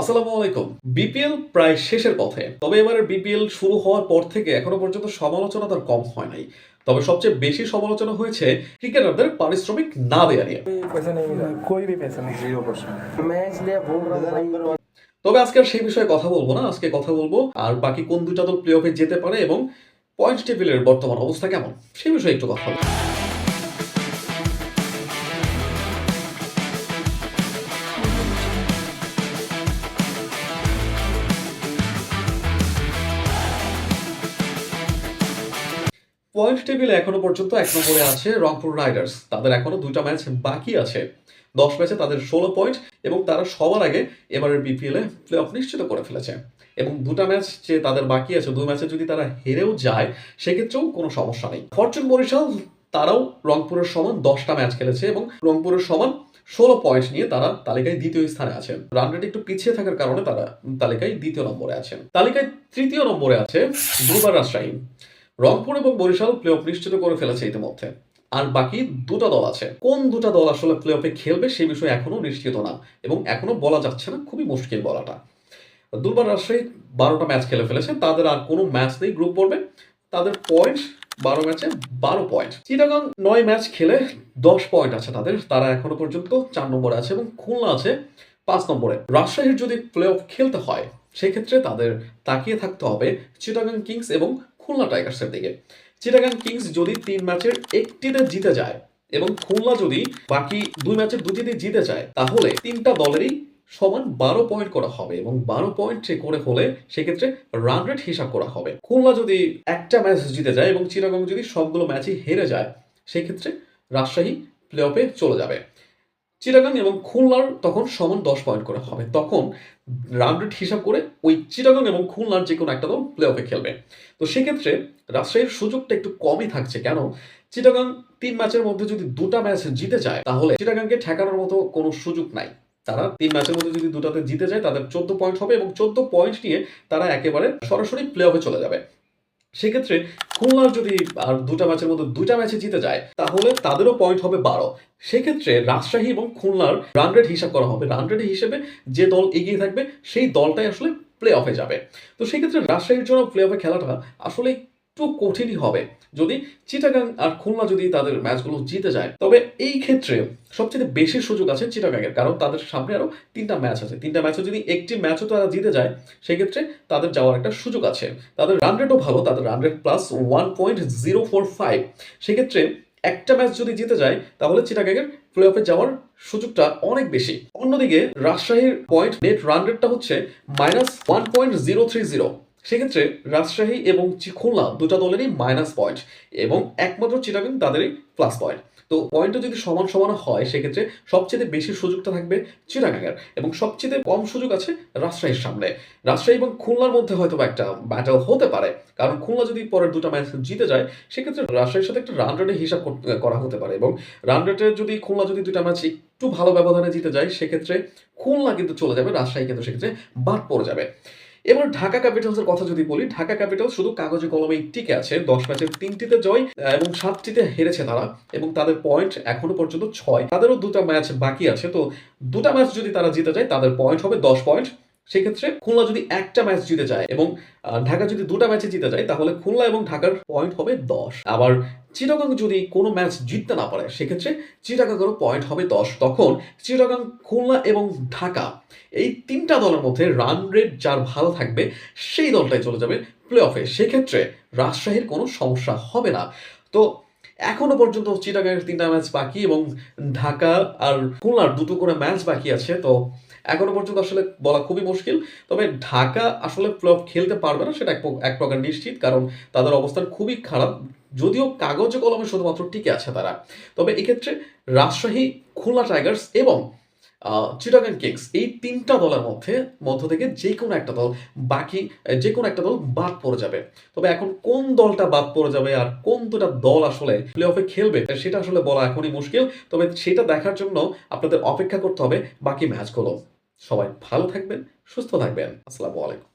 আসসালামু আলাইকুম। বিপিএল প্রায় শেষের পথে। তবে এবারে বিপিএল শুরু হওয়ার পর থেকে এখনও পর্যন্ত সমালোচনা তার কম হয় নাই। তবে সবচেয়ে বেশি সমালোচনা হয়েছে ক্রিকেটারদের পারিশ্রমিক না দেয়া নিয়ে। তবে আজকে আর সেই বিষয়ে কথা বলব না। আজকে কথা বলব আর বাকি কোন দুটা দল প্লে অফে যেতে পারে এবং পয়েন্ট টেবিলের বর্তমান অবস্থা কেমন সেই বিষয়ে একটু কথা বলব। পয়েন্ট টেবিলে এখনও পর্যন্ত এক নম্বরে আছে রংপুর রাইডার্স। তাদের এখনও দুইটা ম্যাচ বাকি আছে। দশ ম্যাচে তাদের ষোলো পয়েন্ট এবং তারা সবার আগে এবারের বিপিএল প্লে অফ নিশ্চিত করে ফেলেছে। এবং দুটা ম্যাচ যে তাদের বাকি আছে, দুই ম্যাচে যদি তারা হেরেও যায়, সেক্ষেত্রেও কোনো সমস্যা নেই। ফরচুন বরিশাল, তারাও রংপুরের সমান দশটা ম্যাচ খেলেছে এবং রংপুরের সমান ষোলো পয়েন্ট নিয়ে তারা তালিকায় দ্বিতীয় স্থানে আছেন। রান রেট একটু পিছিয়ে থাকার কারণে তারা তালিকায় দ্বিতীয় নম্বরে আছেন। তালিকায় তৃতীয় নম্বরে আছে দুবার রাজশাহী। রংপুর এবং বরিশাল প্লে অফ নিশ্চিত করে ফেলেছে ইতিমধ্যে। আর বাকি দুটা দল আছে। কোন দুটা দল আসলে প্লে অফে খেলবে সেই বিষয়ে এখনও নিশ্চিত না এবং এখনও বলা যাচ্ছে না, খুবই মুশকিল বলাটা। দুর্বার রাজশাহী বারোটা ম্যাচ খেলে ফেলেছে, তাদের আর কোনো ম্যাচ নেই গ্রুপ পর্বে। তাদের পয়েন্ট বারো ম্যাচে বারো পয়েন্ট চিটাগাং নয় ম্যাচ খেলে দশ পয়েন্ট আছে তাদের, তারা এখনও পর্যন্ত চার নম্বরে আছে এবং খুলনা আছে পাঁচ নম্বরে। রাজশাহীর যদি প্লে অফ খেলতে হয়, সেক্ষেত্রে তাদের তাকিয়ে থাকতে হবে চিটাগাং কিংস এবং খুলনা টাইগার্সের দিকে। চিটাগাং কিংস যদি তিন ম্যাচের একটিতে জিতে যায় এবং খুলনা যদি বাকি দুই ম্যাচের দুটিতে জিতে যায়, তাহলে তিনটা দলেরই সমান বারো পয়েন্ট করা হবে এবং বারো পয়েন্ট করে হলে সেক্ষেত্রে রান রেট হিসাব করা হবে। খুলনা যদি একটা ম্যাচ জিতে যায় এবং চিটাগাং যদি সবগুলো ম্যাচই হেরে যায়, সেক্ষেত্রে রাজশাহী প্লে অফে চলে যাবে। চিটাগাং এবং খুলনার তখন সমান দশ পয়েন্ট করে হবে। তখন রান রেট হিসাব করে ওই চিটাগাং এবং খুলনার যে কোনো একটা দল প্লে অফে খেলবে। তো সেক্ষেত্রে রাজশাহীর সুযোগটা একটু কমই থাকছে। কেন? চিটাগাং তিন ম্যাচের মধ্যে যদি দুটা ম্যাচ জিতে যায়, তাহলে চিটাগাংকে ঠেকানোর মতো কোনো সুযোগ নাই। তারা তিন ম্যাচের মধ্যে যদি দুটাতে জিতে যায়, তাদের চোদ্দ পয়েন্ট হবে এবং চোদ্দ পয়েন্ট নিয়ে তারা একেবারে সরাসরি প্লে অফে চলে যাবে। সেক্ষেত্রে খুলনার যদি আর দুটা ম্যাচের মধ্যে দুটা ম্যাচে জিতে যায়, তাহলে তাদেরও পয়েন্ট হবে বারো। সেক্ষেত্রে রাজশাহী এবং খুলনার রান রেট হিসাব করা হবে। রান রেট হিসেবে যে দল এগিয়ে থাকবে, সেই দলটাই আসলে প্লে অফে যাবে। তো সেক্ষেত্রে রাজশাহীর জন্য প্লে অফে খেলাটা আসলে একটু কঠিনই হবে। যদি চিটাগাং আর খুলনা যদি তাদের ম্যাচগুলো জিতে যায়, তবে এই ক্ষেত্রে সবচেয়ে বেশি সুযোগ আছে চিটাগাংয়ের, কারণ তাদের সামনে আরও তিনটা ম্যাচ আছে। তিনটা ম্যাচে যদি একটি ম্যাচও তারা জিতে যায়, সেক্ষেত্রে তাদের যাওয়ার একটা সুযোগ আছে। তাদের রান রেটও ভালো, তাদের run rate plus one point zero four five সেক্ষেত্রে একটা ম্যাচ যদি জিতে যায়, তাহলে চিটাগাংয়ের প্লে অফে যাওয়ার সুযোগটা অনেক বেশি। অন্যদিকে রাজশাহীর পয়েন্ট নেট রান রেটটা হচ্ছে minus one point zero three zero সেক্ষেত্রে রাজশাহী এবং চি- খুলনা দুটা দলেরই মাইনাস পয়েন্ট এবং একমাত্র চিটাগাং তাদেরই প্লাস পয়েন্ট তো পয়েন্টও যদি সমান সমান হয়, সেক্ষেত্রে সবচেয়ে বেশি সুযোগটা থাকবে চিটাগাংয়ের এবং সবচেয়ে কম সুযোগ আছে রাজশাহীর সামনে। রাজশাহী এবং খুলনার মধ্যে হয়তো একটা ব্যাটেল হতে পারে, কারণ খুলনা যদি পরের দুটো ম্যাচ জিতে যায়, সেক্ষেত্রে রাজশাহীর সাথে একটা রান রেটের হিসাব করা হতে পারে এবং রান রেটের যদি খুলনা যদি দুটা ম্যাচ একটু ভালো ব্যবধানে জিতে যায়, সেক্ষেত্রে খুলনা কিন্তু চলে যাবে, রাজশাহী কিন্তু সেক্ষেত্রে বাদ পড়ে যাবে। এবার ঢাকা ক্যাপিটালসের কথা যদি বলি, ঢাকা ক্যাপিটাল শুধু কাগজে কলমে টিকে আছে। দশ ম্যাচের তিনটিতে জয় এবং সাতটিতে হেরেছে তারা, এবং তাদের পয়েন্ট এখনও পর্যন্ত ছয়। তাদেরও দুটা ম্যাচ বাকি আছে, তো দুটা ম্যাচ যদি তারা জিতে যায়, তাদের পয়েন্ট হবে দশ পয়েন্ট সেক্ষেত্রে খুলনা যদি একটা ম্যাচ জিতে যায় এবং ঢাকা যদি দুটা ম্যাচে জিতে যায়, তাহলে খুলনা এবং ঢাকার পয়েন্ট হবে দশ। আবার চিটাগাং যদি কোনো ম্যাচ জিততে না পারে, সেক্ষেত্রে চিটাগাংয়েরও পয়েন্ট হবে দশ। তখন চিটাগাং, খুলনা এবং ঢাকা এই তিনটা দলের মধ্যে রান রেট যার ভালো থাকবে, সেই দলটাই চলে যাবে প্লে অফে সেক্ষেত্রে রাজশাহীর কোনো সমস্যা হবে না। তো এখনও পর্যন্ত চিটাগাংয়ের তিনটা ম্যাচ বাকি এবং ঢাকা আর খুলনার দুটো করে ম্যাচ বাকি আছে, তো এখনও পর্যন্ত আসলে বলা খুবই মুশকিল। তবে ঢাকা আসলে প্লব খেলতে পারবে না সেটা এক এক প্রকার নিশ্চিত, কারণ তাদের অবস্থান খুবই খারাপ, যদিও কাগজে কলমে শুধুমাত্র টিকে আছে তারা। তবে এক্ষেত্রে রাজশাহী, খুলনা টাইগার্স এবং আহ, চিটাগাং কিংস এই তিনটা দলের মধ্যে মধ্য থেকে যে কোনো একটা দল বাকি যে কোনো একটা দল বাদ পড়ে যাবে। তবে এখন কোন দলটা বাদ পড়ে যাবে আর কোন দুটা দল আসলে প্লে অফে খেলবে সেটা আসলে বলা এখনই মুশকিল। তবে সেটা দেখার জন্য আপনাদের অপেক্ষা করতে হবে বাকি ম্যাচগুলো। সবাই ভালো থাকবেন সুস্থ থাকবেন। আসসালামু আলাইকুম।